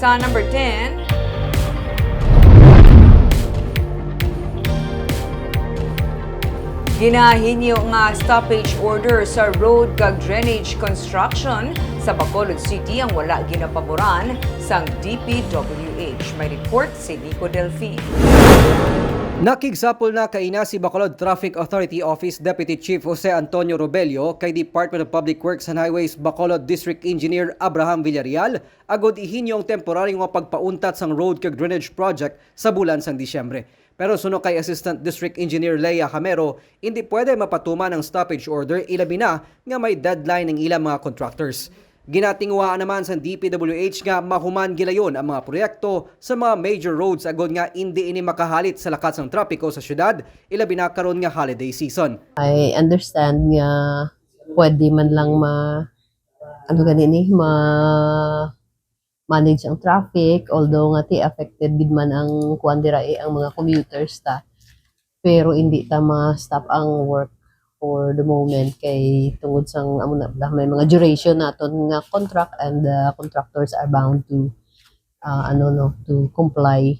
Sa number 10, Ginahinyo nga stoppage order sa road kag drainage construction sa Bacolod City ang wala ginapaboran sang DPWH. May report si Nico Delfin. Nakigsapol na kaina si Bacolod Traffic Authority Office Deputy Chief Jose Antonio Robelio kay Department of Public Works and Highways Bacolod District Engineer Abraham Villarreal agod ihinyong temporaryong nga pagpauntat sang road kag drainage project sa bulan sang Disyembre. Pero suno kay Assistant District Engineer Leia Camero, hindi pwede mapatuman ang stoppage order ilabi na nga may deadline ng ilang mga contractors. Ginatingwaan naman sa DPWH nga mahuman gilayon ang mga proyekto sa mga major roads agod nga hindi ini makahalit sa lakas ng trapiko sa syudad ilabi na karon nga holiday season. I understand nga pwede man lang ma ano ganini ma manage ang traffic although nga ti affected gid man ang kuan dira eh, ang mga commuters ta pero hindi ta ma-stop ang work for the moment kay tungod sang amo na may mga duration naton nga contract and the contractors are bound to uh, ano no to comply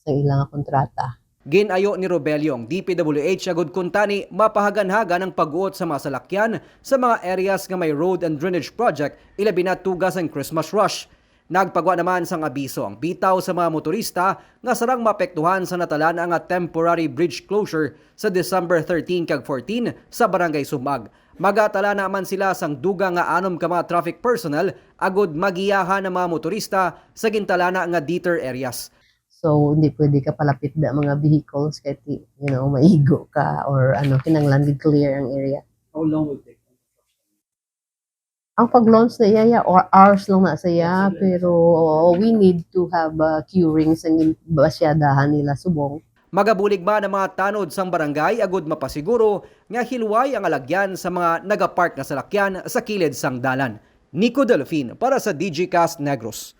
sa ilang kontrata Ginayo ni Robelyong DPWH agod kuntani mapahaganhaga ng pag-uot sa mga salakyan sa mga areas nga may road and drainage project ilabi na tugas ang Christmas rush. Nagpagwa naman sang abiso ang bitaw sa mga motorista nga sarang mapektuhan sa natalan nga temporary bridge closure sa December 13 kag 14 sa Barangay Sumag. Magatala naman sila sang duga nga anom ka mga traffic personnel agod magiyahan ng mga motorista sa gintalana nga deter areas. So, hindi pwede ka palapit da mga vehicles kahit, you know, maigo ka or ano, kinanglan clear ang area. How long will it take? Ang pag-launch na iya, or hours lang na sa iya, pero we need to have uh, curing sa basyadahan nila subong. Magabulig ba ng mga tanod sang barangay agod mapasiguro nga hilway ang alagyan sa mga nagapark na salakyan sa kilid sang dalan. Nico Delfin para sa DGCast Negros.